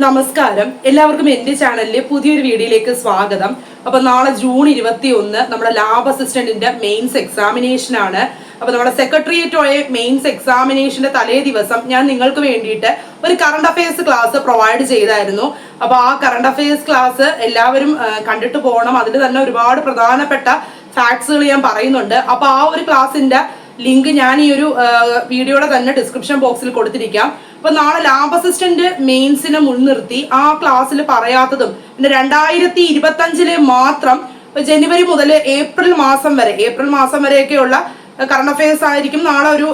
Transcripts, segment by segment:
നമസ്കാരം. എല്ലാവർക്കും എന്റെ ചാനലിലെ പുതിയൊരു വീഡിയോയിലേക്ക് സ്വാഗതം. അപ്പൊ നാളെ ജൂൺ ഇരുപത്തി ഒന്ന് നമ്മുടെ ലാബ് അസിസ്റ്റന്റിന്റെ മെയിൻസ് എക്സാമിനേഷൻ ആണ്. അപ്പൊ നമ്മുടെ സെക്രട്ടേറിയറ്റ് മെയിൻസ് എക്സാമിനേഷന്റെ തലേ ദിവസം ഞാൻ നിങ്ങൾക്ക് വേണ്ടിയിട്ട് ഒരു കറണ്ട് അഫയേഴ്സ് ക്ലാസ് പ്രൊവൈഡ് ചെയ്തായിരുന്നു. അപ്പൊ ആ കറണ്ട് അഫയേഴ്സ് ക്ലാസ് എല്ലാവരും കണ്ടിട്ട് പോകണം. അതിൽ തന്നെ ഒരുപാട് പ്രധാനപ്പെട്ട ഫാക്ട്സുകൾ ഞാൻ പറയുന്നുണ്ട്. അപ്പൊ ആ ഒരു ക്ലാസിന്റെ ലിങ്ക് ഞാൻ ഈ ഒരു വീഡിയോയുടെ തന്നെ ഡിസ്ക്രിപ്ഷൻ ബോക്സിൽ കൊടുത്തിരിക്കാം. അപ്പൊ നാളെ ലാബ് അസിസ്റ്റന്റ് മെയിൻസിനെ മുൻനിർത്തി ആ ക്ലാസ്സിൽ പറയാത്തതും പിന്നെ രണ്ടായിരത്തി ഇരുപത്തി അഞ്ചിലെ മാത്രം ജനുവരി മുതൽ ഏപ്രിൽ മാസം വരെ ഏപ്രിൽ മാസം വരെയൊക്കെയുള്ള കറണ്ട് അഫയേഴ്സ് ആയിരിക്കും നാളെ ഒരു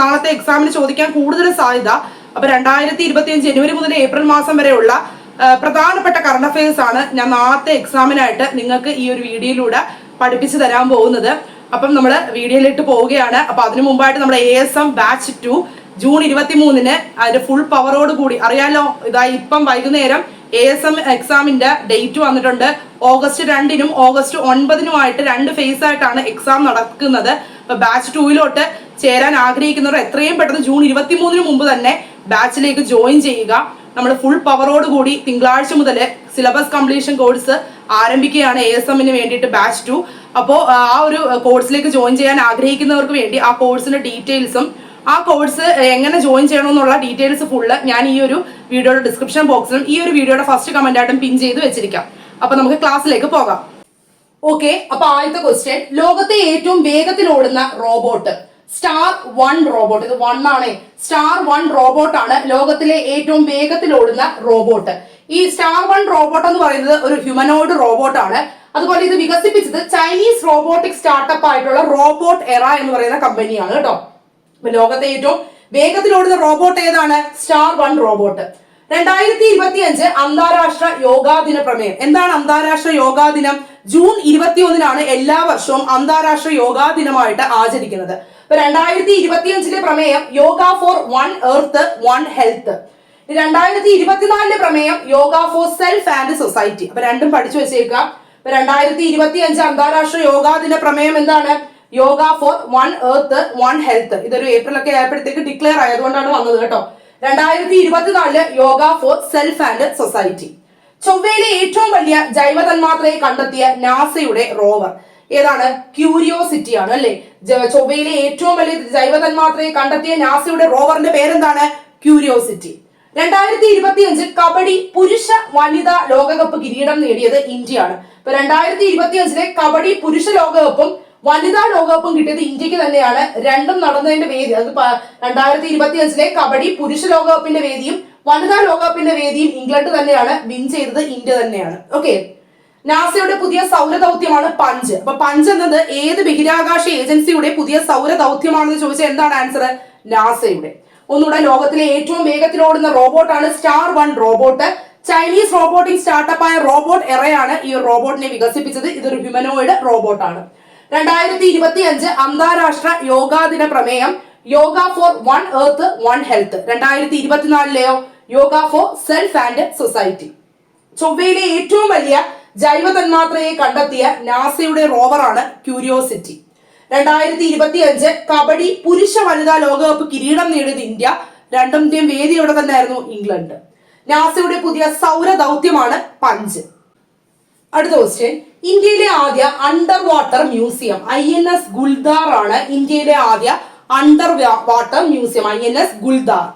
നാളത്തെ എക്സാമിന് ചോദിക്കാൻ കൂടുതൽ സാധ്യത. അപ്പൊ രണ്ടായിരത്തി ഇരുപത്തി ജനുവരി മുതൽ ഏപ്രിൽ മാസം വരെയുള്ള പ്രധാനപ്പെട്ട കറണ്ട് അഫയേഴ്സ് ആണ് ഞാൻ നാളത്തെ എക്സാമിനായിട്ട് നിങ്ങൾക്ക് ഈ ഒരു വീഡിയോയിലൂടെ പഠിപ്പിച്ചു തരാൻ പോകുന്നത്. അപ്പം നമ്മൾ വീഡിയോയിലിട്ട് പോവുകയാണ്. അപ്പൊ അതിനു മുമ്പായിട്ട് നമ്മുടെ A S M batch two June ഇരുപത്തി മൂന്നിന് അതിന്റെ ഫുൾ പവറോട് കൂടി. അറിയാലോ ഇതായി ഇപ്പം വൈകുന്നേരം എ എസ് എം എക്സാമിന്റെ ഡേറ്റ് വന്നിട്ടുണ്ട്. ഓഗസ്റ്റ് രണ്ടിനും ഓഗസ്റ്റ് ഒൻപതിനുമായിട്ട് രണ്ട് ഫേസ് ആയിട്ടാണ് എക്സാം നടക്കുന്നത്. അപ്പൊ ബാച്ച് ടൂയിലോട്ട് ചേരാൻ ആഗ്രഹിക്കുന്നവർ എത്രയും പെട്ടെന്ന് ജൂൺ ഇരുപത്തി മൂന്നിന് മുമ്പ് തന്നെ ബാച്ചിലേക്ക് ജോയിൻ ചെയ്യുക. നമ്മൾ ഫുൾ പവറോട് കൂടി തിങ്കളാഴ്ച മുതൽ സിലബസ് കംപ്ലീഷൻ കോഴ്സ് ആരംഭിക്കുകയാണ് എ എസ് എമ്മിന് വേണ്ടിയിട്ട് ബാച്ച് ടു അപ്പോൾ ആ ഒരു കോഴ്സിലേക്ക് ജോയിൻ ചെയ്യാൻ ആഗ്രഹിക്കുന്നവർക്ക് വേണ്ടി ആ കോഴ്സിന്റെ ഡീറ്റെയിൽസും ആ കോഴ്സ് എങ്ങനെ ജോയിൻ ചെയ്യണമെന്നുള്ള ഡീറ്റെയിൽസ് ഫുള്ള് ഞാൻ ഈ ഒരു വീഡിയോയുടെ ഡിസ്ക്രിപ്ഷൻ ബോക്സിലും ഈ ഒരു വീഡിയോയുടെ ഫസ്റ്റ് കമന്റ് ആയിട്ടും പിൻ ചെയ്ത് വെച്ചിരിക്കാം. അപ്പൊ നമുക്ക് ക്ലാസ്സിലേക്ക് പോകാം. ഓക്കെ അപ്പൊ ആദ്യത്തെ ക്വസ്റ്റ്യൻ ലോകത്തെ ഏറ്റവും വേഗത്തിൽ ഓടുന്ന റോബോട്ട് സ്റ്റാർ വൺ റോബോട്ട് ഇത് വൺ ആണ്. സ്റ്റാർ വൺ റോബോട്ട് ആണ് ലോകത്തിലെ ഏറ്റവും വേഗത്തിൽ ഓടുന്ന റോബോട്ട് ഈ സ്റ്റാർ വൺ റോബോട്ട് എന്ന് പറയുന്നത് ഒരു ഹ്യൂമനോയിഡ് റോബോട്ട് ആണ്. അതുപോലെ ഇത് വികസിപ്പിച്ചത് ചൈനീസ് റോബോട്ടിക് സ്റ്റാർട്ടപ്പ് ആയിട്ടുള്ള റോബോട്ട് എറ എന്ന് പറയുന്ന കമ്പനിയാണ് കേട്ടോ. ലോകത്തെ ഏറ്റവും വേഗത്തിൽ ഓടുന്ന റോബോട്ട് ഏതാണ്? സ്റ്റാർ വൺ റോബോട്ട് രണ്ടായിരത്തി ഇരുപത്തി അഞ്ച് അന്താരാഷ്ട്ര യോഗാ ദിന പ്രമേയം. എന്താണ് അന്താരാഷ്ട്ര യോഗാ ദിനം ജൂൺ ഇരുപത്തി ഒന്നിനാണ് എല്ലാ വർഷവും അന്താരാഷ്ട്ര യോഗാ ദിനമായിട്ട് ആചരിക്കുന്നത്. ഇപ്പൊ രണ്ടായിരത്തി ഇരുപത്തി അഞ്ചിലെ പ്രമേയം yoga for one earth one health. രണ്ടായിരത്തി ഇരുപത്തിനാലിലെ പ്രമേയം yoga for self and society. അപ്പൊ രണ്ടും പഠിച്ചു വെച്ചേക്കാം രണ്ടായിരത്തി ഇരുപത്തി അഞ്ച് അന്താരാഷ്ട്ര യോഗാ ദിന പ്രമേയം എന്താണ്? Yoga for one earth one health. ഇതൊരു ഏപ്രിൽ ഒക്കെ ആയപ്പോഴത്തേക്ക് ഡിക്ലെയർ ആയതുകൊണ്ടാണ് വന്നത് കേട്ടോ. രണ്ടായിരത്തി ഇരുപത്തിനാലിൽ yoga for self and society. ചൊവ്വയിലെ ഏറ്റവും വലിയ ജൈവ തന്മാത്രയെ കണ്ടെത്തിയ നാസയുടെ റോവർ. ഏതാണ്? ക്യൂരിയോസിറ്റി ആണ് അല്ലെ? ചൊവ്വയിലെ ഏറ്റവും വലിയ ജൈവ തന്മാത്രയെ കണ്ടെത്തിയ നാസയുടെ റോവറിന്റെ പേരെന്താണ്? ക്യൂരിയോസിറ്റി. രണ്ടായിരത്തി ഇരുപത്തി അഞ്ച് കബഡി പുരുഷ വനിതാ ലോകകപ്പ് കിരീടം നേടിയത് ഇന്ത്യയാണ്. ഇപ്പൊ രണ്ടായിരത്തി ഇരുപത്തി അഞ്ചിലെ കബഡി പുരുഷ ലോകകപ്പും വനിതാ ലോകകപ്പും കിട്ടിയത് ഇന്ത്യയ്ക്ക് തന്നെയാണ്. രണ്ടും നടന്നതിന്റെ വേദി അത് രണ്ടായിരത്തി ഇരുപത്തി അഞ്ചിലെ കബഡി പുരുഷ ലോകകപ്പിന്റെ വേദിയും വനിതാ ലോകകപ്പിന്റെ വേദിയും ഇംഗ്ലണ്ട് തന്നെയാണ് വിൻ ചെയ്തത് ഇന്ത്യ തന്നെയാണ്. ഓക്കെ? നാസയുടെ പുതിയ സൗര ദൗത്യമാണ് പഞ്ച്. അപ്പൊ പഞ്ച് എന്നത് ഏത് ബഹിരാകാശ ഏജൻസിയുടെ പുതിയ സൗര ദൗത്യമാണെന്ന് ചോദിച്ചാൽ എന്താണ് ആൻസർ നാസയുടെ. ഒന്നുകൂടെ ലോകത്തിലെ ഏറ്റവും വേഗത്തിൽ ഓടുന്ന റോബോട്ടാണ് star one robot. Chinese robotic സ്റ്റാർട്ടപ്പായ robot എറയാണ് ഈ റോബോട്ടിനെ വികസിപ്പിച്ചത്. ഇതൊരു ഹ്യൂമനോയിഡ് റോബോട്ടാണ്. രണ്ടായിരത്തി ഇരുപത്തി അഞ്ച് അന്താരാഷ്ട്ര യോഗാ ദിന പ്രമേയം yoga for one earth one health. രണ്ടായിരത്തി ഇരുപത്തിനാലിലെയോ yoga for self and society. ചൊവ്വയിലെ ഏറ്റവും വലിയ ജൈവ തന്മാത്രയെ കണ്ടെത്തിയ നാസയുടെ റോവറാണ് ക്യൂരിയോസിറ്റി. രണ്ടായിരത്തി ഇരുപത്തി അഞ്ച് കബഡി പുരുഷ വനിതാ ലോകകപ്പ് കിരീടം നേടിയത് ഇന്ത്യ രണ്ടും വേദി ഇവിടെ തന്നെയായിരുന്നു ഇംഗ്ലണ്ട്. നാസയുടെ പുതിയ സൗര ദൗത്യമാണ് പഞ്ച്. അടുത്ത ക്വസ്റ്റ്യൻ ഇന്ത്യയിലെ ആദ്യ under water museum I N S Guldar ആണ് ഇന്ത്യയിലെ ആദ്യ under water museum I N S Guldar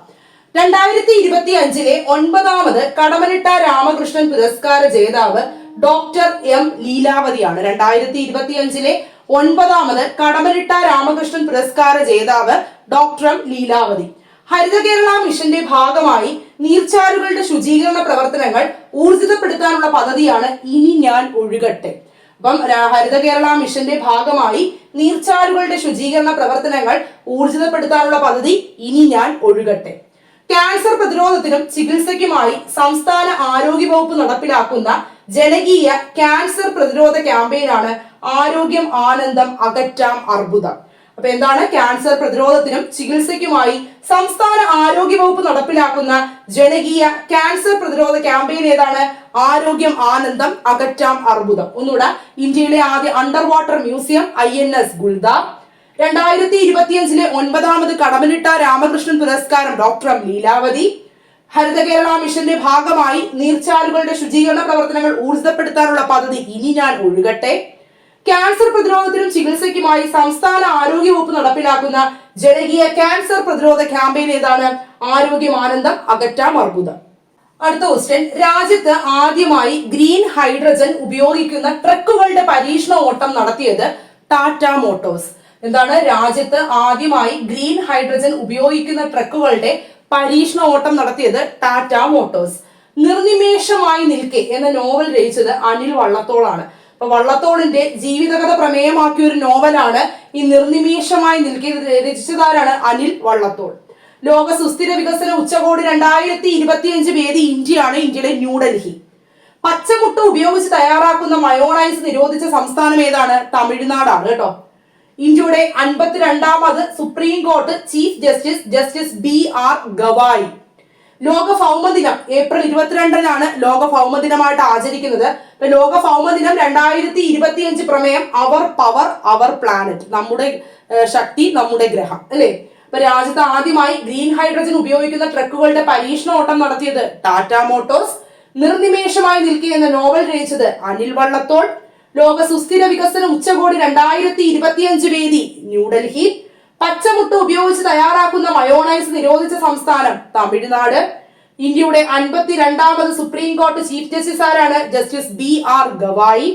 രണ്ടായിരത്തി ഇരുപത്തി അഞ്ചിലെ ഒൻപതാമത് കടമനിട്ട രാമകൃഷ്ണൻ പുരസ്കാര ജേതാവ് ഡോക്ടർ എം ലീലാവതിയാണ്. രണ്ടായിരത്തി ഇരുപത്തി അഞ്ചിലെ ഒൻപതാമത് കടമനിട്ട രാമകൃഷ്ണൻ പുരസ്കാര ജേതാവ് ഡോക്ടർ എം ലീലാവതി. ഹരിത കേരള മിഷന്റെ ഭാഗമായി നീർച്ചാലുകളുടെ ശുചീകരണ പ്രവർത്തനങ്ങൾ ഊർജിതപ്പെടുത്താനുള്ള പദ്ധതിയാണ് ഇനി ഞാൻ ഒഴുകട്ടെ. അപ്പം ഹരിത കേരള മിഷന്റെ ഭാഗമായി നീർച്ചാലുകളുടെ ശുചീകരണ പ്രവർത്തനങ്ങൾ ഊർജിതപ്പെടുത്താനുള്ള പദ്ധതി ഇനി ഞാൻ ഒഴുകട്ടെ. ക്യാൻസർ പ്രതിരോധത്തിനും ചികിത്സയ്ക്കുമായി സംസ്ഥാന ആരോഗ്യ വകുപ്പ് നടപ്പിലാക്കുന്ന ജനകീയ ക്യാൻസർ പ്രതിരോധ ക്യാമ്പയിനാണ് ആരോഗ്യം ആനന്ദം അകറ്റാം അർബുദം. അപ്പൊ എന്താണ്? ക്യാൻസർ പ്രതിരോധത്തിനും ചികിത്സയ്ക്കുമായി സംസ്ഥാന ആരോഗ്യ വകുപ്പ് നടപ്പിലാക്കുന്ന ജനകീയ ക്യാൻസർ പ്രതിരോധ ക്യാമ്പയിൻ ഏതാണ്? ആരോഗ്യം ആനന്ദം അകറ്റാം അർബുദം. ഒന്നുകൂടെ ഇന്ത്യയിലെ ആദ്യ under water museum I N S Guldar രണ്ടായിരത്തി ഇരുപത്തിയഞ്ചിലെ ഒൻപതാമത് കടമനിട്ട രാമകൃഷ്ണൻ പുരസ്കാരം ഡോക്ടർ എം ലീലാവതി. ഹരിത കേരള മിഷന്റെ ഭാഗമായി നീർച്ചാലുകളുടെ ശുചീകരണ പ്രവർത്തനങ്ങൾ ഊർജിതപ്പെടുത്താനുള്ള പദ്ധതി ഇനി ഞാൻ ഒഴുകട്ടെ. ക്യാൻസർ പ്രതിരോധത്തിനും ചികിത്സയ്ക്കുമായി സംസ്ഥാന ആരോഗ്യവകുപ്പ് നടപ്പിലാക്കുന്ന ജനകീയ ക്യാൻസർ പ്രതിരോധ ക്യാമ്പയിൻ ഏതാണ്? ആരോഗ്യമാനന്ദം അകറ്റാം അർബുദം അടുത്ത ക്വസ്റ്റ്യൻ രാജ്യത്ത് ആദ്യമായി ഗ്രീൻ ഹൈഡ്രജൻ ഉപയോഗിക്കുന്ന ട്രക്കുകളുടെ പരീക്ഷണ ഓട്ടം നടത്തിയത് ടാറ്റ മോട്ടോഴ്സ്. എന്താണ്? രാജ്യത്ത് ആദ്യമായി ഗ്രീൻ ഹൈഡ്രജൻ ഉപയോഗിക്കുന്ന ട്രക്കുകളുടെ പരീക്ഷണ ഓട്ടം നടത്തിയത് ടാറ്റ മോട്ടോഴ്സ്. നിർനിമേഷമായി നിൽക്കെ എന്ന നോവൽ രചിച്ചത് അനിൽ വള്ളത്തോളാണ്. അപ്പൊ വള്ളത്തോളിന്റെ ജീവിതകഥ പ്രമേയമാക്കിയ ഒരു നോവലാണ് ഈ നിർനിമേഷമായി നിൽക്കി രചിച്ചതാരാണ് അനിൽ വള്ളത്തോൾ. ലോക സുസ്ഥിര വികസന ഉച്ചകോടി രണ്ടായിരത്തി ഇരുപത്തിയഞ്ച് വേദി ഇന്ത്യയാണ് ഇന്ത്യയുടെ ന്യൂഡൽഹി. പച്ചമുട്ട ഉപയോഗിച്ച് തയ്യാറാക്കുന്ന മയോണൈസ് നിരോധിച്ച സംസ്ഥാനം ഏതാണ്? തമിഴ്നാടാണ് കേട്ടോ. ഇന്ത്യയുടെ അൻപത്തിരണ്ടാമത് supreme court chief justice justice B R Gavai. ലോക ഭൗമദിനം ഏപ്രിൽ ഇരുപത്തിരണ്ടിനാണ് ലോക ഭൗമദിനമായിട്ട് ആചരിക്കുന്നത്. ലോക ഭൗമദിനം രണ്ടായിരത്തി ഇരുപത്തിയഞ്ച് പ്രമേയം അവർ പവർ അവർ പ്ലാനറ്റ് നമ്മുടെ ശക്തി നമ്മുടെ ഗ്രഹം അല്ലേ? ഇപ്പൊ രാജ്യത്ത് ആദ്യമായി ഗ്രീൻ ഹൈഡ്രജൻ ഉപയോഗിക്കുന്ന ട്രക്കുകളുടെ പരീക്ഷണ ഓട്ടം നടത്തിയത് ടാറ്റ മോട്ടോഴ്സ് നിർനിമേഷമായി നിൽക്കുക എന്ന നോവൽ രചിച്ചത് അനിൽ വള്ളത്തോൾ. ലോക സുസ്ഥിര വികസന ഉച്ചകോടി രണ്ടായിരത്തി ഇരുപത്തിയഞ്ച് വേദി ന്യൂഡൽഹി. പച്ചമുട്ട ഉപയോഗിച്ച് തയ്യാറാക്കുന്ന മയോണൈസ് നിരോധിച്ച സംസ്ഥാനം തമിഴ്നാട്. ഇന്ത്യയുടെ അൻപത്തിരണ്ടാമത് സുപ്രീം കോടതി ചീഫ് ജസ്റ്റിസ് ആരാണ്? Justice B R Gavai.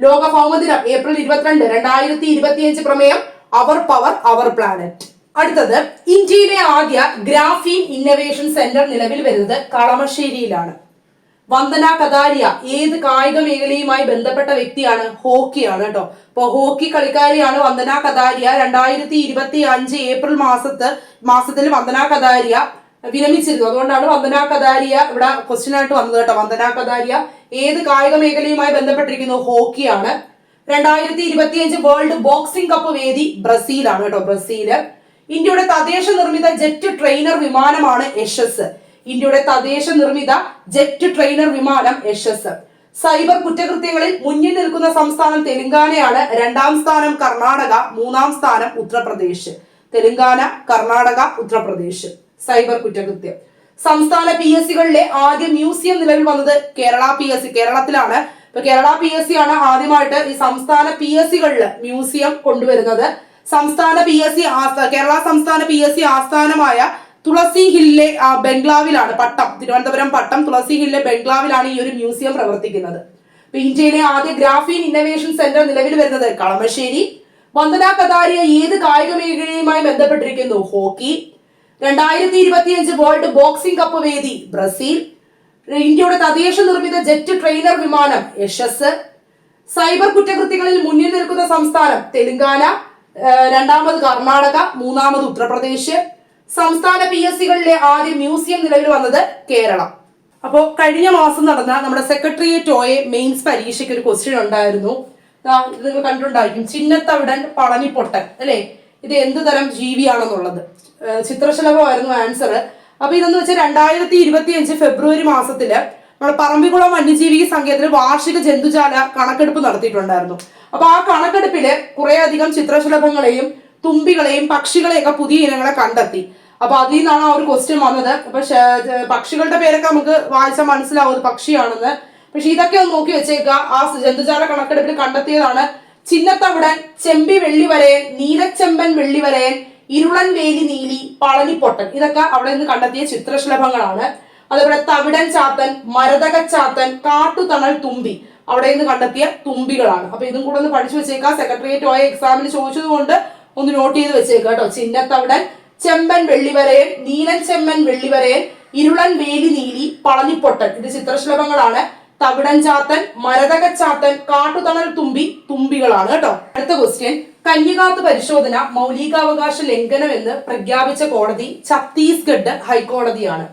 ലോക ഭൗമദിനം ഏപ്രിൽ ഇരുപത്തിരണ്ട് രണ്ടായിരത്തി ഇരുപത്തിയഞ്ച് പ്രമേയം അവർ പവർ അവർ പ്ലാനറ്റ്. അടുത്തത് ഇന്ത്യയിലെ ആദ്യ ഗ്രാഫീൻ ഇന്നവേഷൻ സെന്റർ നിലവിൽ വരുന്നത് കളമശ്ശേരിയിലാണ്. വന്ദന കതാരിയ ഏത് കായിക മേഖലയുമായി ബന്ധപ്പെട്ട വ്യക്തിയാണ്? ഹോക്കിയാണ് കേട്ടോ. അപ്പൊ ഹോക്കി കളിക്കാരിയാണ് വന്ദന കതാരിയ രണ്ടായിരത്തി ഇരുപത്തി അഞ്ച് ഏപ്രിൽ മാസത്ത് മാസത്തിൽ വന്ദന കതാരിയ വിരമിച്ചിരുന്നു. അതുകൊണ്ടാണ് വന്ദന കതാരിയ ഇവിടെ ക്വസ്റ്റ്യൻ ആയിട്ട് വന്നത് കേട്ടോ. വന്ദന കതാരിയ ഏത് കായിക മേഖലയുമായി ബന്ധപ്പെട്ടിരിക്കുന്നു? ഹോക്കിയാണ്. രണ്ടായിരത്തി ഇരുപത്തിയഞ്ച് വേൾഡ് ബോക്സിംഗ് കപ്പ് വേദി ബ്രസീലാണ് കേട്ടോ. ബ്രസീൽ. ഇന്ത്യയുടെ തദ്ദേശ നിർമ്മിത ജെറ്റ് ട്രെയിനർ വിമാനമാണ് യശസ് ഇന്ത്യയുടെ തദ്ദേശ നിർമ്മിത ജെറ്റ് ട്രെയിനർ വിമാനം യശസ് സൈബർ കുറ്റകൃത്യങ്ങളിൽ മുന്നിൽ നിൽക്കുന്ന സംസ്ഥാനം തെലങ്കാനയാണ് രണ്ടാം സ്ഥാനം കർണാടക മൂന്നാം സ്ഥാനം ഉത്തർപ്രദേശ്. തെലങ്കാന കർണാടക ഉത്തർപ്രദേശ്. സൈബർ കുറ്റകൃത്യം. സംസ്ഥാന പി എസ് സികളിലെ ആദ്യ മ്യൂസിയം നിലവിൽ വന്നത് കേരള പി എസ് സി കേരളത്തിലാണ്. ഇപ്പൊ കേരള പി എസ് സി ആണ് ആദ്യമായിട്ട് ഈ സംസ്ഥാന പി എസ് സികളിൽ മ്യൂസിയം കൊണ്ടുവരുന്നത്. സംസ്ഥാന പി എസ് സി കേരള സംസ്ഥാന പി എസ് സി ആസ്ഥാനമായ തുളസി ഹില്ലിലെ ബംഗ്ലാവിലാണ് പട്ടം തിരുവനന്തപുരം പട്ടം തുളസി ഹില്ലിലെ ബംഗ്ലാവിലാണ് ഈ ഒരു മ്യൂസിയം പ്രവർത്തിക്കുന്നത്. ഇപ്പൊ ഇന്ത്യയിലെ ആദ്യ ഗ്രാഫീൻ ഇന്നവേഷൻ സെന്റർ നിലവിൽ വരുന്നത് കളമശ്ശേരി. വന്ദന കതാരിയ ഏത് കായിക മേഖലയുമായി ബന്ധപ്പെട്ടിരിക്കുന്നു? ഹോക്കി. രണ്ടായിരത്തി ഇരുപത്തിയഞ്ച് വേൾഡ് ബോക്സിംഗ് കപ്പ് വേദി ബ്രസീൽ. ഇന്ത്യയുടെ തദ്ദേശ നിർമ്മിത ജെറ്റ് ട്രെയിനർ വിമാനം യശസ് സൈബർ കുറ്റകൃത്യങ്ങളിൽ മുന്നിൽ നിൽക്കുന്ന സംസ്ഥാനം തെലങ്കാന. രണ്ടാമത് കർണാടക മൂന്നാമത് ഉത്തർപ്രദേശ്. സംസ്ഥാന പി എസ് സികളിലെ ആദ്യ മ്യൂസിയം നിലവിൽ വന്നത് കേരളം. അപ്പോൾ കഴിഞ്ഞ മാസം നടന്ന നമ്മുടെ സെക്രട്ടേറിയറ്റ് ഒ എ മെയിൻസ് പരീക്ഷയ്ക്ക് ഒരു ക്വസ്റ്റ്യൻ ഉണ്ടായിരുന്നു. നിങ്ങൾ കണ്ടിട്ടുണ്ടായിരിക്കും. ചിന്നത്തവിടൻ പളനിപ്പൊട്ടൻ അല്ലേ? ഇത് എന്ത് തരം ജീവിയാണെന്നുള്ളത്. ചിത്രശലഭമായിരുന്നു ആൻസർ അപ്പൊ ഇതെന്ന് വെച്ചാൽ രണ്ടായിരത്തി ഇരുപത്തി അഞ്ച് ഫെബ്രുവരി മാസത്തിൽ നമ്മുടെ പറമ്പിക്കുളം വന്യജീവി സങ്കേതത്തിൽ വാർഷിക ജന്തുജാല കണക്കെടുപ്പ് നടത്തിയിട്ടുണ്ടായിരുന്നു. അപ്പൊ ആ കണക്കെടുപ്പിൽ കുറെ അധികം ചിത്രശലഭങ്ങളെയും തുമ്പികളെയും പക്ഷികളെയൊക്കെ പുതിയ ഇനങ്ങളെ കണ്ടെത്തി. അപ്പൊ അതിൽ നിന്നാണ് ആ ഒരു ക്വസ്റ്റ്യൻ വന്നത്. അപ്പൊ പക്ഷികളുടെ പേരൊക്കെ നമുക്ക് വായിച്ചാൽ മനസ്സിലാവും പക്ഷിയാണെന്ന്. പക്ഷെ ഇതൊക്കെ ഒന്ന് നോക്കി വെച്ചേക്കുക. ആ ജന്തുജാല കണക്കെടുപ്പിൽ കണ്ടെത്തിയതാണ് ചിന്നത്തവിടൻ ചെമ്പി വെള്ളിവരയൻ നീലച്ചെമ്പൻ വെള്ളിവരയൻ ഇരുളൻ വേലി നീലി പളനിപ്പൊട്ടൻ. ഇതൊക്കെ അവിടെ നിന്ന് കണ്ടെത്തിയ ചിത്രശലഭങ്ങളാണ്. അതേപോലെ തവിടൻ ചാത്തൻ മരതക ചാത്തൻ കാട്ടുതണൽ തുമ്പി അവിടെ നിന്ന് കണ്ടെത്തിയ തുമ്പികളാണ്. അപ്പൊ ഇതും കൂടെ ഒന്ന് പഠിച്ചു വെച്ചേക്കാം സെക്രട്ടേറിയറ്റ് ഓയ എക്സാമിന് ചോദിച്ചത് കൊണ്ട് ഒന്ന് നോട്ട് ചെയ്ത് വെച്ചേക്കാം കേട്ടോ. ചിന്നത്തവിടൻ ചെമ്പൻ വെള്ളിവരയൻ നീലൻ ചെമ്മൻ വെള്ളിവരയൻ ഇരുളൻ വേലി നീലി പളനിപ്പൊട്ടൻ. ഇത് ചിത്രശലഭങ്ങളാണ്. തവിടൻ ചാത്തൻ മരതക ചാത്തൻ കാട്ടുതണൽ തുമ്പി തുമ്പികളാണ് കേട്ടോ. അടുത്ത ക്വസ്റ്റ്യൻ കന്യകാത്ത് പരിശോധന മൗലികാവകാശ ലംഘനം എന്ന് പ്രഖ്യാപിച്ച കോടതി Chhattisgarh ഹൈക്കോടതിയാണ്.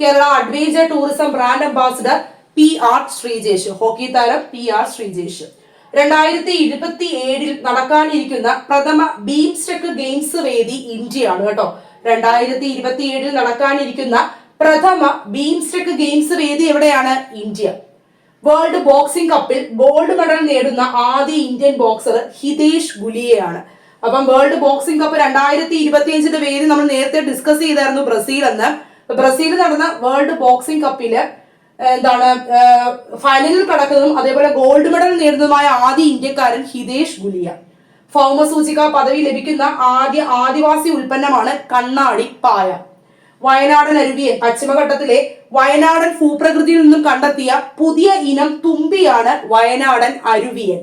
Kerala adventure tourism brand ambassador P R Sreejesh. Hockey താരം പി ആർ ശ്രീജേഷ്. രണ്ടായിരത്തി ഇരുപത്തി ഏഴിൽ നടക്കാനിരിക്കുന്ന പ്രഥമ ബീംസ്റ്റെക് ഗെയിംസ് വേദി ഇന്ത്യയാണ് കേട്ടോ. രണ്ടായിരത്തി ഇരുപത്തി ഏഴിൽ നടക്കാനിരിക്കുന്ന പ്രഥമ ബീംസ്റ്റെക് ഗെയിംസ് വേദി എവിടെയാണ്? ഇന്ത്യ. വേൾഡ് ബോക്സിംഗ് കപ്പിൽ ഗോൾഡ് മെഡൽ നേടുന്ന ആദ്യ ഇന്ത്യൻ ബോക്സർ ഹിതേഷ് ഗുലിയയാണ്. അപ്പം വേൾഡ് ബോക്സിംഗ് കപ്പ് രണ്ടായിരത്തി ഇരുപത്തി അഞ്ചിന്റെ വേദി നമ്മൾ നേരത്തെ ഡിസ്കസ് ചെയ്തായിരുന്നു ബ്രസീൽ എന്ന് ബ്രസീൽ നടന്ന വേൾഡ് ബോക്സിംഗ് കപ്പിൽ എന്താണ് ഫൈനലിൽ കടക്കുന്നതും അതേപോലെ ഗോൾഡ് മെഡൽ നേടുന്നതുമായ ആദ്യ ഇന്ത്യക്കാരൻ ഹിതേഷ് ഗുലിയ. ഭൗമസൂചിക പദവി ലഭിക്കുന്ന ആദ്യ ആദിവാസി ഉൽപ്പന്നമാണ് കണ്ണാടി പായ വയനാടൻ അരുവിയൻ പശ്ചിമഘട്ടത്തിലെ വയനാടൻ ഭൂപ്രകൃതിയിൽ നിന്നും കണ്ടെത്തിയ പുതിയ ഇനം തുമ്പിയാണ് വയനാടൻ അരുവിയൻ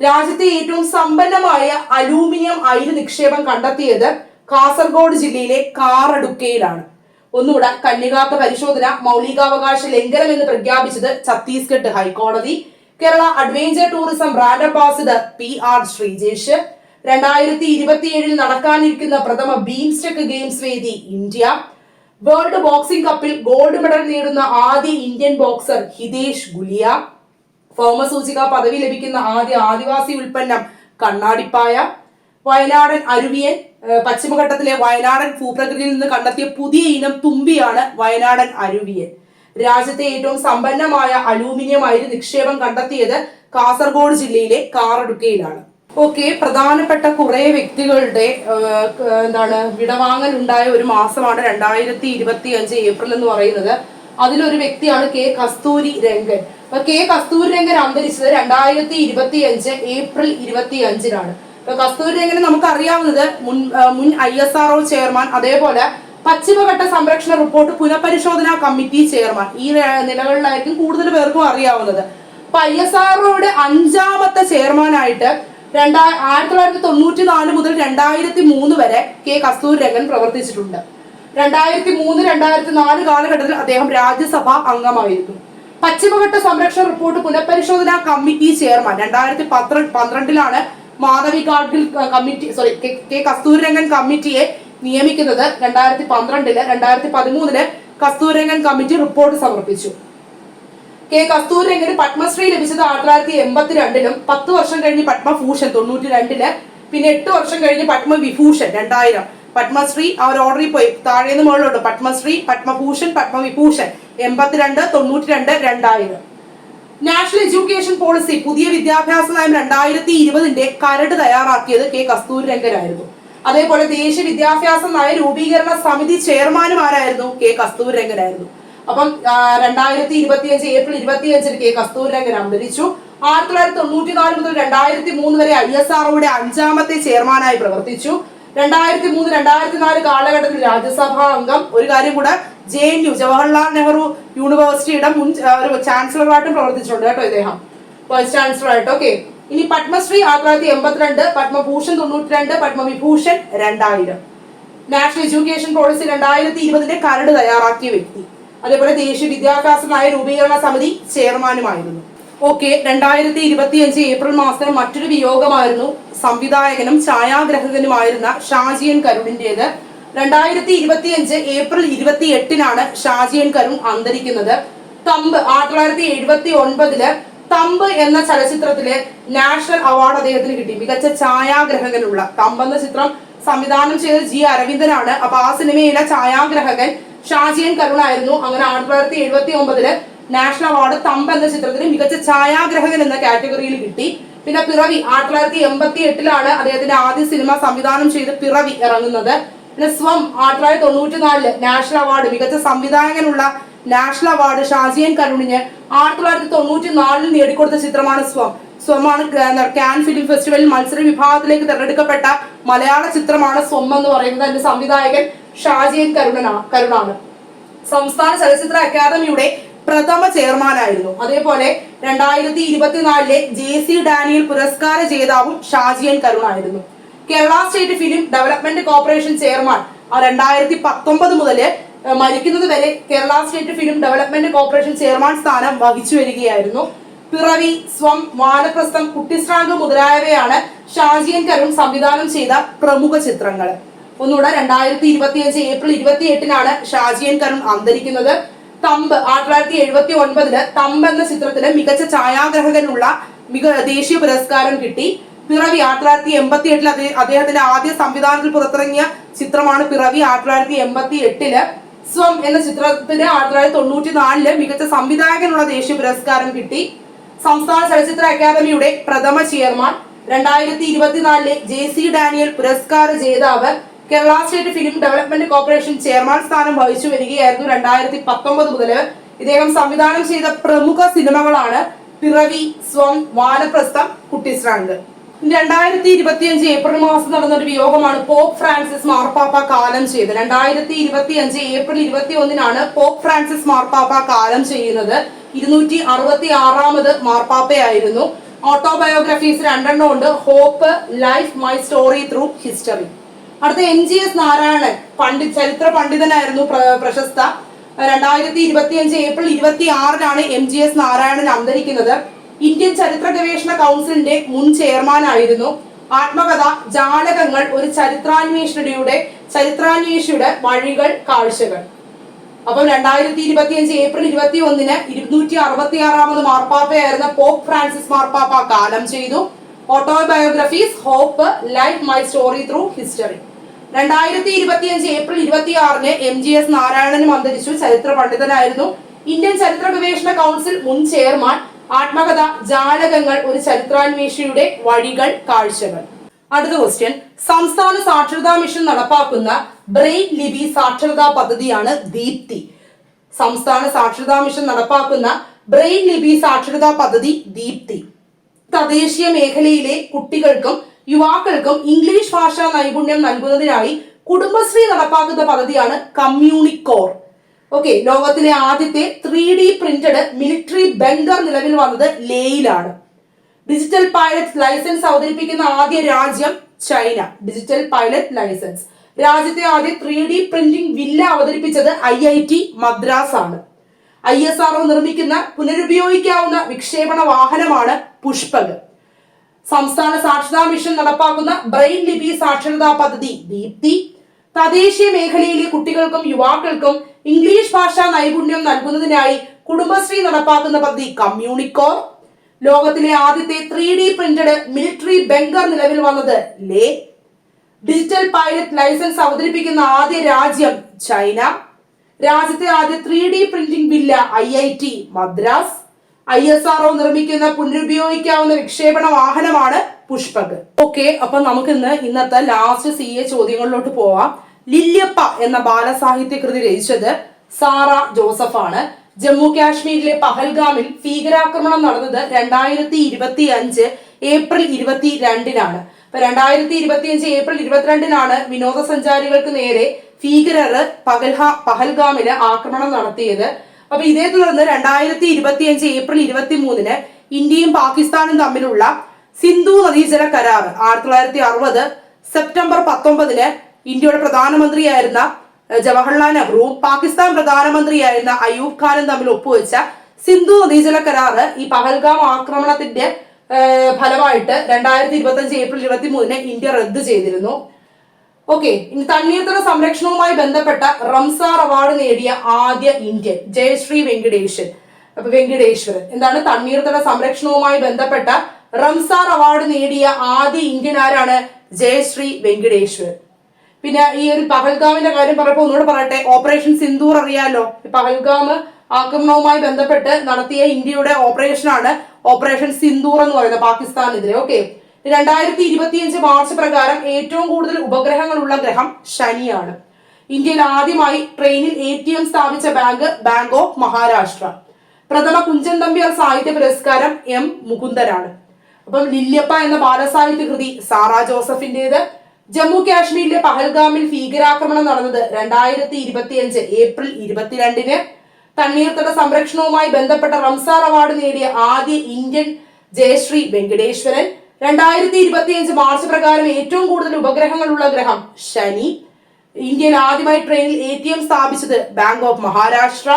രാജ്യത്തെ ഏറ്റവും സമ്പന്നമായ അലൂമിനിയം അയിര് നിക്ഷേപം കണ്ടെത്തിയത് കാസർഗോഡ് ജില്ലയിലെ കാറടുക്കയിലാണ്. ഒന്നുകൂടെ കന്യകാത്ത പരിശോധന മൗലികാവകാശ ലംഘനം എന്ന് പ്രഖ്യാപിച്ചത് ഛത്തീസ്ഗഡ് ഹൈക്കോടതി. Kerala adventure tourism brand ambassador P R Sreejesh. രണ്ടായിരത്തി ഇരുപത്തിയേഴിൽ നടക്കാനിരിക്കുന്ന പ്രഥമ ബീംസ്റ്റെക് ഗെയിംസ് വേദി ഇന്ത്യ. വേൾഡ് ബോക്സിംഗ് കപ്പിൽ ഗോൾഡ് മെഡൽ നേടുന്ന ആദ്യ ഇന്ത്യൻ ബോക്സർ ഹിതേഷ് ഗുലിയ. ഭൗമസൂചിക പദവി ലഭിക്കുന്ന ആദ്യ ആദിവാസി ഉൽപ്പന്നം കണ്ണാടിപ്പായ. വയനാടൻ അരുവിയൻ പശ്ചിമഘട്ടത്തിലെ വയനാടൻ ഭൂപ്രകൃതിയിൽ നിന്ന് കണ്ടെത്തിയ പുതിയ ഇനം തുമ്പിയാണ് വയനാടൻ അരുവിയൻ രാജ്യത്തെ ഏറ്റവും സമ്പന്നമായ അലൂമിനിയം അയിര് നിക്ഷേപം കണ്ടെത്തിയത് കാസർഗോഡ് ജില്ലയിലെ കാറടുക്കയിലാണ്. ഓക്കെ പ്രധാനപ്പെട്ട കുറെ വ്യക്തികളുടെ എന്താണ് വിടവാങ്ങൽ ഉണ്ടായ ഒരു മാസമാണ് രണ്ടായിരത്തി ഇരുപത്തി അഞ്ച് ഏപ്രിൽ എന്ന് പറയുന്നത്. അതിലൊരു വ്യക്തിയാണ് കെ കസ്തൂരി രംഗൻ. അപ്പൊ കെ കസ്തൂരി രംഗൻ അന്തരിച്ചത് രണ്ടായിരത്തി ഇരുപത്തി അഞ്ച് ഏപ്രിൽ ഇരുപത്തി അഞ്ചിനാണ് അപ്പൊ കസ്തൂരി രംഗന് നമുക്ക് അറിയാവുന്നത് മുൻ മുൻ I S R O chairman അതേപോലെ പശ്ചിമഘട്ട സംരക്ഷണ റിപ്പോർട്ട് പുനഃപരിശോധനാ കമ്മിറ്റി ചെയർമാൻ. ഈ നിലകളിലായിരിക്കും കൂടുതൽ പേർക്കും അറിയാവുന്നത്. അപ്പൊ ഐ എസ് ആർ ഒയുടെ അഞ്ചാമത്തെ ചെയർമാനായിട്ട് രണ്ടാ ആയിരത്തി തൊള്ളായിരത്തി തൊണ്ണൂറ്റി നാല് മുതൽ രണ്ടായിരത്തി മൂന്ന് വരെ കെ കസ്തൂരി രംഗൻ പ്രവർത്തിച്ചിട്ടുണ്ട്. രണ്ടായിരത്തി മൂന്ന് രണ്ടായിരത്തി നാല് കാലഘട്ടത്തിൽ അദ്ദേഹം രാജ്യസഭാ അംഗമായിരുന്നു. പശ്ചിമഘട്ട സംരക്ഷണ റിപ്പോർട്ട് പുനഃപരിശോധനാ കമ്മിറ്റി ചെയർമാൻ. രണ്ടായിരത്തി പത്ര പന്ത്രണ്ടിലാണ് Madhavi Gadgil committee sorry K Kasturirangan കമ്മിറ്റിയെ നിയമിക്കുന്നത് രണ്ടായിരത്തി പന്ത്രണ്ടിൽ രണ്ടായിരത്തി പതിമൂന്നിൽ കസ്തൂരിരംഗൻ കമ്മിറ്റി റിപ്പോർട്ട് സമർപ്പിച്ചു. കെ കസ്തൂരിരംഗന് പത്മശ്രീ ലഭിച്ചത് ആയിരത്തി തൊള്ളായിരത്തി എൺപത്തിരണ്ടിലും പത്ത് വർഷം കഴിഞ്ഞ് പത്മഭൂഷൺ തൊണ്ണൂറ്റി രണ്ടിൽ പിന്നെ എട്ട് വർഷം കഴിഞ്ഞ് പത്മവിഭൂഷൺ രണ്ടായിരം. പത്മശ്രീ അവർ ഓർഡറിൽ പോയി. താഴേന്ന് മുകളിലോട്ട്. പത്മശ്രീ പത്മഭൂഷൺ പത്മവിഭൂഷൺ എൺപത്തിരണ്ട് തൊണ്ണൂറ്റി രണ്ട് രണ്ടായിരം. നാഷണൽ എഡ്യൂക്കേഷൻ പോളിസി പുതിയ വിദ്യാഭ്യാസ നയം രണ്ടായിരത്തി ഇരുപതിന്റെ കരട് തയ്യാറാക്കിയത് കെ കസ്തൂരി രംഗനായിരുന്നു. അതേപോലെ ദേശീയ വിദ്യാഭ്യാസ നയ രൂപീകരണ സമിതി ചെയർമാനും ആരായിരുന്നു? കെ കസ്തൂരിരംഗനായിരുന്നു അപ്പം ആ, രണ്ടായിരത്തി ഇരുപത്തിയഞ്ച് ഏപ്രിൽ ഇരുപത്തിയഞ്ചിന് കെ കസ്തൂരി രംഗൻ അന്തരിച്ചു. ആയിരത്തി തൊള്ളായിരത്തി തൊണ്ണൂറ്റി നാല് മുതൽ രണ്ടായിരത്തി മൂന്ന് വരെ ഐ എസ് ആർഒയുടെ അഞ്ചാമത്തെ ചെയർമാനായി പ്രവർത്തിച്ചു. രണ്ടായിരത്തി മൂന്ന് രണ്ടായിരത്തി നാല് കാലഘട്ടത്തിൽ രാജ്യസഭാ അംഗം. ഒരു കാര്യം കൂടെ J N U Jawaharlal Nehru യൂണിവേഴ്സിറ്റിയുടെ മുൻ ഒരു ചാൻസലറായിട്ടും പ്രവർത്തിച്ചിട്ടുണ്ട് കേട്ടോ ഇദ്ദേഹം. വൈസ് ചാൻസലർ ആയിട്ട് ഓക്കെ ഇനി പത്മശ്രീ ആയിരത്തി തൊള്ളായിരത്തി എൺപത്തിരണ്ട് പത്മഭൂഷൺ തൊണ്ണൂറ്റി രണ്ട് പത്മവിഭൂഷൺ രണ്ടായിരം. നാഷണൽ എഡ്യൂക്കേഷൻ പോളിസി രണ്ടായിരത്തി ഇരുപതിന്റെ കരട് തയ്യാറാക്കിയ വ്യക്തി. അതേപോലെ ദേശീയ വിദ്യാഭ്യാസ നയ രൂപീകരണ സമിതി ചെയർമാനുമായിരുന്നു. ഓക്കെ രണ്ടായിരത്തി ഇരുപത്തി അഞ്ച് ഏപ്രിൽ മാസത്തിൽ മറ്റൊരു വിയോഗമായിരുന്നു സംവിധായകനും ഛായാഗ്രഹകനുമായിരുന്ന ഷാജിയൻ കരുണിന്റേത് രണ്ടായിരത്തി ഇരുപത്തി അഞ്ച് ഏപ്രിൽ ഇരുപത്തി എട്ടിനാണ് ഷാജിയൻ കരുൺ അന്തരിക്കുന്നത്. തമ്പ് ആയിരത്തി തൊള്ളായിരത്തി എഴുപത്തി ഒൻപതിൽ തമ്പ് എന്ന ചലച്ചിത്രത്തിലെ നാഷണൽ അവാർഡ് അദ്ദേഹത്തിന് കിട്ടി. മികച്ച ഛായാഗ്രഹകനുള്ള തമ്പ് എന്ന ചിത്രം സംവിധാനം ചെയ്തത് ജി അരവിന്ദനാണ്. അപ്പൊ ആ സിനിമയിലെ ഛായാഗ്രഹകൻ ഷാജിയൻ കരുണായിരുന്നു അങ്ങനെ ആയിരത്തി തൊള്ളായിരത്തി എഴുപത്തി ഒമ്പതിൽ നാഷണൽ അവാർഡ് തമ്പ് എന്ന ചിത്രത്തിന് മികച്ച ഛായാഗ്രഹകൻ എന്ന കാറ്റഗറിയിൽ കിട്ടി. പിന്നെ പിറവി ആയിരത്തി തൊള്ളായിരത്തി എൺപത്തി എട്ടിലാണ് അദ്ദേഹത്തിന്റെ ആദ്യ സിനിമ സംവിധാനം ചെയ്ത് പിറവി ഇറങ്ങുന്നത്. സ്വം ആയിരത്തി തൊള്ളായിരത്തി തൊണ്ണൂറ്റി നാലിൽ നാഷണൽ അവാർഡ് മികച്ച സംവിധായകനുള്ള നാഷണൽ അവാർഡ് ഷാജിയൻ കരുണിന് ആയിരത്തി തൊള്ളായിരത്തി തൊണ്ണൂറ്റി നാലിൽ നേടിക്കൊടുത്ത ചിത്രമാണ് സ്വം. സ്വമാണ് കാൻ ഫിലിം ഫെസ്റ്റിവലിൽ മത്സര വിഭാഗത്തിലേക്ക് തിരഞ്ഞെടുക്കപ്പെട്ട മലയാള ചിത്രമാണ് സ്വം എന്ന് പറയുന്നത്. അതിന്റെ സംവിധായകൻ ഷാജിയൻ കരുണനാ കരുണാണ്. സംസ്ഥാന ചലച്ചിത്ര അക്കാദമിയുടെ പ്രഥമ ചെയർമാനായിരുന്നു. അതേപോലെ രണ്ടായിരത്തി ഇരുപത്തിനാലിലെ ജെ സി ഡാനിയൽ പുരസ്കാര ജേതാവും ഷാജിയൻ കരുണായിരുന്നു. Kerala state film development corporation chairman രണ്ടായിരത്തി പത്തൊമ്പത് മുതൽ മരിക്കുന്നത് വരെ Kerala state film development corporation chairman സ്ഥാനം വഹിച്ചു വരികയായിരുന്നു. പിറവി സ്വം വാനപ്രസ്ഥം കുട്ടിശ്രാങ്ക് മുതലായവയാണ് ഷാജിയൻ കരുൺ സംവിധാനം ചെയ്ത പ്രമുഖ ചിത്രങ്ങൾ ഒന്നുകൂടെ രണ്ടായിരത്തി ഇരുപത്തിയഞ്ച് ഏപ്രിൽ ഇരുപത്തി എട്ടിനാണ് ഷാജിയൻ കരുൺ അന്തരിക്കുന്നത്. തമ്പ് ആയിരത്തി തൊള്ളായിരത്തി എഴുപത്തി ഒൻപതിൽ തമ്പ് എന്ന ചിത്രത്തിന് മികച്ച ഛായാഗ്രഹകനുള്ള മിക ദേശീയ പുരസ്കാരം കിട്ടി. പിറവി ആയിരത്തി തൊള്ളായിരത്തി എൺപത്തി എട്ടിൽ അദ്ദേഹത്തിന്റെ ആദ്യ സംവിധാനത്തിൽ പുറത്തിറങ്ങിയ ചിത്രമാണ് പിറവി ആയിരത്തി തൊള്ളായിരത്തി എൺപത്തി എട്ടിൽ സ്വം എന്ന ചിത്രത്തിന് ആയിരത്തി തൊള്ളായിരത്തി തൊണ്ണൂറ്റി നാലിൽ മികച്ച സംവിധായകനുള്ള ദേശീയ പുരസ്കാരം കിട്ടി. സംസ്ഥാന ചലച്ചിത്ര അക്കാദമിയുടെ പ്രഥമ ചെയർമാൻ. രണ്ടായിരത്തി ഇരുപത്തിനാലിലെ ജെ സി ഡാനിയൽ പുരസ്കാര ജേതാവ്. Kerala state film development corporation chairman സ്ഥാനം വഹിച്ചു വരികയായിരുന്നു രണ്ടായിരത്തി പത്തൊമ്പത് മുതൽ ഇദ്ദേഹം സംവിധാനം ചെയ്ത പ്രമുഖ സിനിമകളാണ് പിറവി സ്വം വാനപ്രസ്ഥം കുട്ടിശ്രാങ്ക്. രണ്ടായിരത്തി ഇരുപത്തിയഞ്ച് ഏപ്രിൽ മാസം നടന്ന ഒരു വിയോഗമാണ് പോപ്പ് ഫ്രാൻസിസ് മാർപ്പാപ്പ കാലം ചെയ്തത്. രണ്ടായിരത്തി ഇരുപത്തി അഞ്ച് ഏപ്രിൽ ഇരുപത്തി ഒന്നിനാണ് പോപ്പ് ഫ്രാൻസിസ് മാർപ്പാപ്പ കാലം ചെയ്യുന്നത്. ഇരുന്നൂറ്റി അറുപത്തി ആറാമത് മാർപ്പാപ്പയായിരുന്നു. ഓട്ടോബയോഗ്രഫീസ് രണ്ടെണ്ണം ഉണ്ട്. Hope life my story through history. അടുത്ത എൻ ജി എസ് നാരായണൻ പണ്ഡി ചരിത്ര പണ്ഡിതനായിരുന്നു പ്രശസ്ത. രണ്ടായിരത്തി ഇരുപത്തി അഞ്ച് ഏപ്രിൽ ഇരുപത്തി ആറിനാണ് എം ജി എസ് നാരായണൻ അന്തരിക്കുന്നത്. ഇന്ത്യൻ ചരിത്ര ഗവേഷണ കൗൺസിലിന്റെ മുൻ ചെയർമാനായിരുന്നു. ആത്മകഥ ജാലകങ്ങൾ ഒരു ചരിത്രാന്വേഷണയുടെ ചരിത്രാന്വേഷിയുടെ വഴികൾ കാഴ്ചകൾ. അപ്പം രണ്ടായിരത്തി ഇരുപത്തി അഞ്ച് ഏപ്രിൽ ഇരുപത്തി ഒന്നിന് ഇരുന്നൂറ്റി അറുപത്തി ആറാമത് മാർപ്പാപ്പയായിരുന്ന പോപ്പ് ഫ്രാൻസിസ് മാർപ്പാപ്പ കാലം ചെയ്തു. Autobiographies hope life my story through history. രണ്ടായിരത്തി ഇരുപത്തി അഞ്ച് ഏപ്രിൽ ഇരുപത്തി ആറിന് എം ജി എസ് നാരായണനും അന്തരിച്ചു ചരിത്ര പണ്ഡിതനായിരുന്നു. ഇന്ത്യൻ ചരിത്ര ഗവേഷണ കൗൺസിൽ മുൻ ചെയർമാൻ ആത്മകഥ ജാലകങ്ങൾ ഒരു ചരിത്രാന്വേഷിയുടെ വഴികൾ കാഴ്ചകൾ. അടുത്ത ക്വസ്റ്റ്യൻ സംസ്ഥാന സാക്ഷരതാ മിഷൻ നടപ്പാക്കുന്ന ബ്രെയിൻ ലിപി സാക്ഷരതാ പദ്ധതിയാണ് ദീപ്തി. സംസ്ഥാന സാക്ഷരതാ മിഷൻ നടപ്പാക്കുന്ന ബ്രെയിൻ ലിപി സാക്ഷരതാ പദ്ധതി ദീപ്തി. തദ്ദേശീയ മേഖലയിലെ കുട്ടികൾക്കും യുവാക്കൾക്കും ഇംഗ്ലീഷ് ഭാഷാ നൈപുണ്യം നൽകുന്നതിനായി കുടുംബശ്രീ നടപ്പാക്കുന്ന പദ്ധതിയാണ് കമ്മ്യൂണിക്കോർ. ഓക്കെ ലോകത്തിലെ ആദ്യത്തെ three D printed military bunker നിലവിൽ വന്നത് ലേയിലാണ്. ഡിജിറ്റൽ പൈലറ്റ് ലൈസൻസ് അവതരിപ്പിക്കുന്ന ആദ്യ രാജ്യം ചൈന. ഡിജിറ്റൽ പൈലറ്റ് ലൈസൻസ് രാജ്യത്തെ ആദ്യ ത്രീ ഡി പ്രിന്റിംഗ് വില്ല അവതരിപ്പിച്ചത് ഐ ഐ ടി മദ്രാസ് ആണ് ഐ എസ് ആർ നിർമ്മിക്കുന്ന പുനരുപയോഗിക്കാവുന്ന വിക്ഷേപണ വാഹനമാണ് പുഷ്പക്. സംസ്ഥാന സാക്ഷരതാ മിഷൻ നടപ്പാക്കുന്ന ബ്രെയിൻ ലിപി സാക്ഷരതാ പദ്ധതി ദീപ്തി തദ്ദേശീയ മേഖലയിലെ കുട്ടികൾക്കും യുവാക്കൾക്കും ഇംഗ്ലീഷ് ഭാഷാ നൈപുണ്യം നൽകുന്നതിനായി കുടുംബശ്രീ നടപ്പാക്കുന്ന പദ്ധതി കമ്മ്യൂണിക്കോർ ലോകത്തിലെ ആദ്യത്തെ three D printed military bunker നിലവിൽ വന്നത് ലേ. ഡിജിറ്റൽ പൈലറ്റ് ലൈസൻസ് അവതരിപ്പിക്കുന്ന ആദ്യ രാജ്യം ചൈന. രാജ്യത്തെ ആദ്യ three D printing bill I I T Madras. I S R നിർമ്മിക്കുന്ന പുനരുപയോഗിക്കാവുന്ന വിക്ഷേപണ വാഹനമാണ് പുഷ്പക്. ഓക്കെ അപ്പൊ നമുക്ക് ഇന്ന് ഇന്നത്തെ ലാസ്റ്റ് സി എ ചോദ്യങ്ങളിലോട്ട് പോവാം. ലില്യപ്പ എന്ന ബാലസാഹിത്യ കൃതി രചിച്ചത് സാറ ജോസഫ് ആണ് ജമ്മു കാശ്മീരിലെ പഹൽഗാമിൽ ഭീകരാക്രമണം നടന്നത് രണ്ടായിരത്തി ഇരുപത്തി അഞ്ച് ഏപ്രിൽ ഇരുപത്തി രണ്ടിനാണ് അപ്പൊ രണ്ടായിരത്തി ഇരുപത്തി അഞ്ച് ഏപ്രിൽ ഇരുപത്തിരണ്ടിനാണ് വിനോദസഞ്ചാരികൾക്ക് നേരെ ഭീകരർ പകൽഹ പഹൽഗാമിൽ ആക്രമണം നടത്തിയത്. അപ്പൊ ഇതേ തുടർന്ന് രണ്ടായിരത്തി ഇരുപത്തി അഞ്ച് ഏപ്രിൽ ഇരുപത്തി മൂന്നിന് ഇന്ത്യയും പാകിസ്ഥാനും തമ്മിലുള്ള സിന്ധു നദീജല കരാർ. ആയിരത്തി തൊള്ളായിരത്തി അറുപത് സെപ്റ്റംബർ പത്തൊമ്പതിന് ഇന്ത്യയുടെ പ്രധാനമന്ത്രിയായിരുന്ന ജവഹർലാൽ നെഹ്റുവും പാകിസ്ഥാൻ പ്രധാനമന്ത്രിയായിരുന്ന അയൂബ് ഖാനും തമ്മിൽ ഒപ്പുവെച്ച സിന്ധു നദീജല കരാർ ഈ പഹൽഗാം ആക്രമണത്തിന്റെ ഫലമായിട്ട് രണ്ടായിരത്തി ഇരുപത്തി അഞ്ച് ഏപ്രിൽ ഇരുപത്തി മൂന്നിന് ഇന്ത്യ റദ്ദ് ചെയ്തിരുന്നു. ഓക്കെ ഇനി തണ്ണീർത്തട സംരക്ഷണവുമായി ബന്ധപ്പെട്ട റംസാർ അവാർഡ് നേടിയ ആദ്യ ഇന്ത്യൻ ജയശ്രീ വെങ്കടേശൻ. വെങ്കടേശ്വരൻ എന്താണ് തണ്ണീർത്തട സംരക്ഷണവുമായി ബന്ധപ്പെട്ട റംസാർ അവാർഡ് നേടിയ ആദ്യ ഇന്ത്യൻ ആരാണ്? ജയശ്രീ വെങ്കടേശ്വരൻ. പിന്നെ ഈ ഒരു പഹൽഗാമിന്റെ കാര്യം പറയപ്പോ ഒന്നുകൂടെ പറയട്ടെ ഓപ്പറേഷൻ സിന്ദൂർ അറിയാലോ? പഹൽഗാം ആക്രമണവുമായി ബന്ധപ്പെട്ട് നടത്തിയ ഇന്ത്യയുടെ ഓപ്പറേഷനാണ് ഓപ്പറേഷൻ സിന്ദൂർ എന്ന് പറയുന്നത് പാകിസ്ഥാനെതിരെ. ഓക്കെ രണ്ടായിരത്തി ഇരുപത്തിയഞ്ച് മാർച്ച് പ്രകാരം ഏറ്റവും കൂടുതൽ ഉപഗ്രഹങ്ങളുള്ള ഗ്രഹം ശനിയാണ്. ഇന്ത്യയിൽ ആദ്യമായി ട്രെയിനിൽ എ ടി എം സ്ഥാപിച്ച ബാങ്ക് ബാങ്ക് ഓഫ് മഹാരാഷ്ട്ര. പ്രഥമ കുഞ്ചൻ തമ്പിയാർ സാഹിത്യ പുരസ്കാരം എം മുകുന്ദനാണ്. അപ്പം ലില്യപ്പ എന്ന ബാലസാഹിത്യ കൃതി സാറ ജോസഫിന്റേത്. ജമ്മു കാശ്മീരിലെ പഹൽഗാമിൽ ഭീകരാക്രമണം നടന്നത് രണ്ടായിരത്തി ഇരുപത്തിയഞ്ച് ഏപ്രിൽ ഇരുപത്തിരണ്ടിന്. തണ്ണീർത്തട സംരക്ഷണവുമായി ബന്ധപ്പെട്ട റംസാർ അവാർഡ് നേടിയ ആദ്യ ഇന്ത്യൻ ജയശ്രീ വെങ്കടേശ്വരൻ. രണ്ടായിരത്തി ഇരുപത്തിയഞ്ച് മാർച്ച് പ്രകാരം ഏറ്റവും കൂടുതൽ ഉപഗ്രഹങ്ങളുള്ള ഗ്രഹം ശനി. ഇന്ത്യയിൽ ആദ്യമായി ട്രെയിനിൽ എ ടി എം സ്ഥാപിച്ചത് ബാങ്ക് ഓഫ് മഹാരാഷ്ട്ര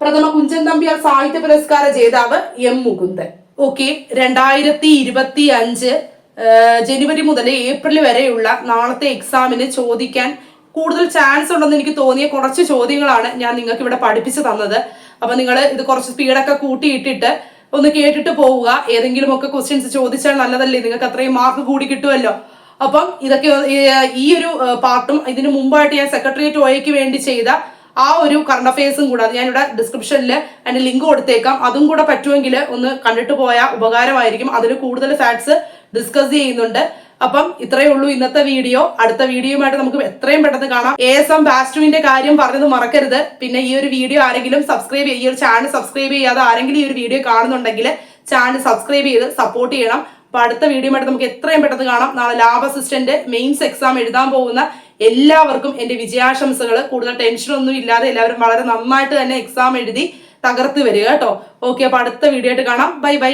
പ്രഥമ കുഞ്ചൻ തമ്പിയാർ സാഹിത്യ പുരസ്കാര ജേതാവ് എം മുകുന്ദൻ. ഓക്കെ രണ്ടായിരത്തി ഇരുപത്തി അഞ്ച് ജനുവരി മുതൽ ഏപ്രിൽ വരെയുള്ള നാളത്തെ എക്സാമിന് ചോദിക്കാൻ കൂടുതൽ ചാൻസ് ഉണ്ടെന്ന് എനിക്ക് തോന്നിയ കുറച്ച് ചോദ്യങ്ങളാണ് ഞാൻ നിങ്ങൾക്ക് ഇവിടെ പഠിപ്പിച്ചു തന്നത്. അപ്പൊ നിങ്ങൾ ഇത് കുറച്ച് സ്പീഡൊക്കെ കൂട്ടിയിട്ടിട്ട് ഒന്ന് കേട്ടിട്ട് പോവുക. ഏതെങ്കിലും ഒക്കെ ക്വസ്റ്റ്യൻസ് ചോദിച്ചാൽ നല്ലതല്ലേ? നിങ്ങൾക്ക് അത്രയും മാർക്ക് കൂടി കിട്ടുമല്ലോ. അപ്പം ഇതൊക്കെ ഈ- ഒരു പാർട്ടും ഇതിന് മുമ്പായിട്ട് ഞാൻ സെക്രട്ടേറിയറ്റ് ഒയക്ക് വേണ്ടി ചെയ്ത ആ ഒരു കറണ്ട് അഫയേഴ്സും കൂടെ അത് ഞാനിവിടെ ഡിസ്ക്രിപ്ഷനിൽ അതിന്റെ ലിങ്ക് കൊടുത്തേക്കാം. അതും കൂടെ പറ്റുമെങ്കിൽ ഒന്ന് കണ്ടിട്ട് പോയാൽ ഉപകാരമായിരിക്കും. അതിൽ കൂടുതൽ ഫാക്ട്സ് ഡിസ്കസ് ചെയ്യുന്നുണ്ട്. അപ്പം ഇത്രയേ ഉള്ളൂ ഇന്നത്തെ വീഡിയോ. അടുത്ത വീഡിയോയുമായിട്ട് നമുക്ക് എത്രയും പെട്ടെന്ന് കാണാം. എ എസ് എം ബാസ്റ്റുവിന്റെ കാര്യം പറഞ്ഞത് മറക്കരുത്. പിന്നെ ഈ ഒരു വീഡിയോ ആരെങ്കിലും സബ്സ്ക്രൈബ് ചെയ്യുക ഈ ഒരു ചാനൽ സബ്സ്ക്രൈബ് ചെയ്യാതെ ആരെങ്കിലും ഈ ഒരു വീഡിയോ കാണുന്നുണ്ടെങ്കിൽ ചാനൽ സബ്സ്ക്രൈബ് ചെയ്ത് സപ്പോർട്ട് ചെയ്യണം. അപ്പൊ അടുത്ത വീഡിയോയുമായിട്ട് നമുക്ക് എത്രയും പെട്ടെന്ന് കാണാം. നാളെ ലാബ് അസിസ്റ്റന്റ് മെയിൻസ് എക്സാം എഴുതാൻ പോകുന്ന എല്ലാവർക്കും എന്റെ വിജയാശംസകൾ. കൂടുതൽ ടെൻഷനൊന്നും ഇല്ലാതെ എല്ലാവരും വളരെ നന്നായിട്ട് തന്നെ എക്സാം എഴുതി തകർത്ത് വരിക കേട്ടോ. ഓക്കെ അപ്പൊ അടുത്ത വീഡിയോ ആയിട്ട് കാണാം. Bye bye